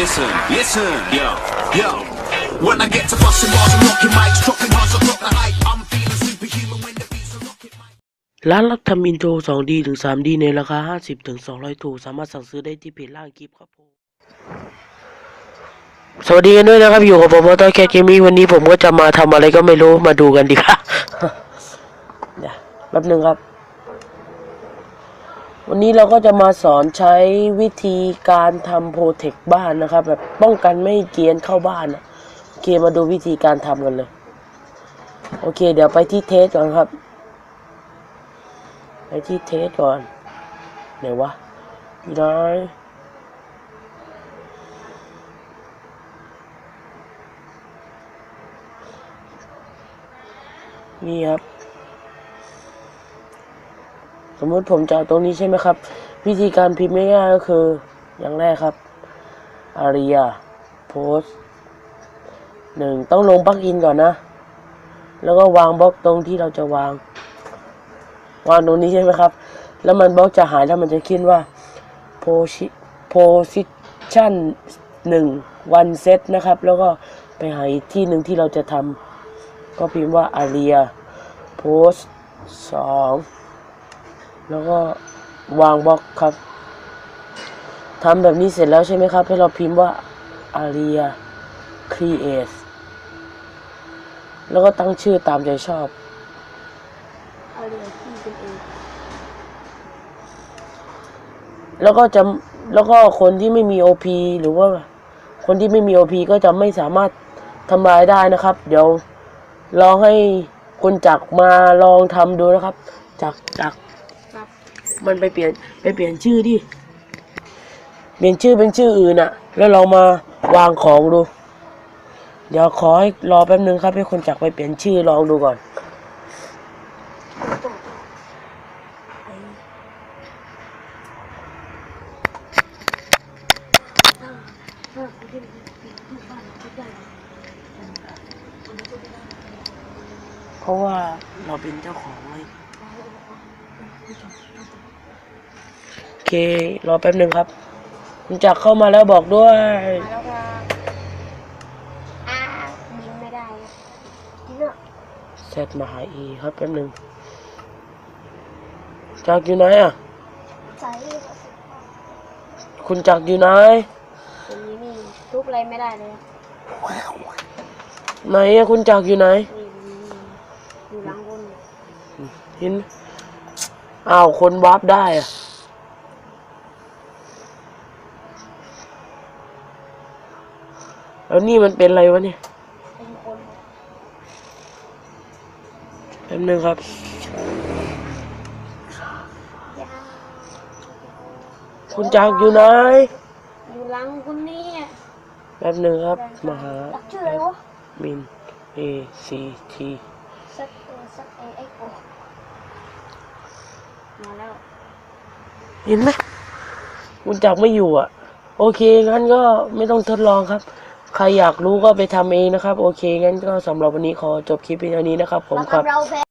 Listen, listen, yo, yo. When I get to busting bars and rocking mics, dropping hearts, I drop the hype. I'm feeling superhuman when the beats are rocking. mics. ร้านรับทำอินโทร 2D ถึง 3D ในราคา 50 ถึง 200 ถูก สามารถสั่งซื้อได้ที่เพจล่างคลิปครับผม สวัสดีกันด้วยนะครับ อยู่กับผมมอเตอร์แคทเกมมี่วันนี้ผมก็จะมาทำอะไรก็ไม่รู้ มาดูกันดีกว่าเดี๋ยวแป๊บหนึ่งครับ วันนี้เราก็จะมาสอนใช้วิธีการทำโปรเทคบ้านนะครับ แบบป้องกันไม่ให้เกียนเข้าบ้านนะโอเคมาดูวิธีการทำกันเลย โอเค เดี๋ยวไปที่เทสก่อนครับ ไปที่เทสก่อนไหนวะอยู่ไหนนี่ครับ มมติผมจะเอาตรงนี้ใช่ไหมครับ วิธีการพิมพ์ง่ายๆก็คือ อย่างแรกครับ aria post หนึ่งต้องลงปลั๊กอินก่อนนะ แล้วก็วางบล็อกตรงที่เราจะวาง วางตรงนี้ใช่ไหมครับ แล้วมันบล็อกจะหายแล้วมันจะขึ้นว่า posi- position หนึ่ง one set นะครับ แล้วก็ไปหาอีกที่หนึ่งที่เราจะทำก็พิมพ์ว่า aria post สอง แล้วก็วางบล็อกครับทำแบบนี้เสร็จแล้วใช่ไหมครับ ให้เราพิมพ์ว่า aria create แล้วก็ตั้งชื่อตามใจชอบเอาเรือที่เป็นเองแล้วก็จะแล้วก็คนที่ไม่มีโอพหรือว่า คนที่ไม่มีโอพก็จะไม่สามารถทำลายได้นะครับ เดี๋ยวลองให้คุณจักมาลองทำดูนะครับ จักจัก มันไปเปลี่ยนไปเปลี่ยนชื่อดิ เปลี่ยนชื่อเป็นชื่ออื่นอะแล้วเรามาวางของดู เดี๋ยวขอให้รอแป๊บนึงครับให้คนจักรไปเปลี่ยนชื่อลองดูก่อน เพราะว่าเราเป็นเจ้าของไงโอเค รอแป๊บหนึ่งครับคุณจักรเข้ามาแล้วบอกด้วยมาแล้วก็อ่ายิงไม่ได้ที่เนาะเซตมาหาอีครับแป๊บหนึ่งจักรอยู่ไหนอะใส่คุณจักรอยู่ไหนตรงนี้นี่ทุบอะไรไม่ได้เลยไหนอะคุณจักรอยู่ไหนนี่นี่อยู่หลังบน เห็นอ้าวคนวาร์ปได้อะ แล้วนี่มันเป็นอะไรวะเนี่ยเป็นคนแป๊บหนึงครับยาคุณจักรอยู่ไหนอยู่หลังคุณนี่แป๊บหนึ่งครับมาหาหลักชื่ออะไรวะมิน A C T สักเอสักเอเอ็กโอมาแล้วเห็นไหมคุณจักรไม่อยู่อะ โอเคงั้นก็ไม่ต้องทดลองครับ ใครอยากรู้ก็ไปทำเองนะครับ โอเคงั้นก็สำหรับวันนี้ขอจบคลิปเพียงเท่านี้นะครับผมครับ เราแพ้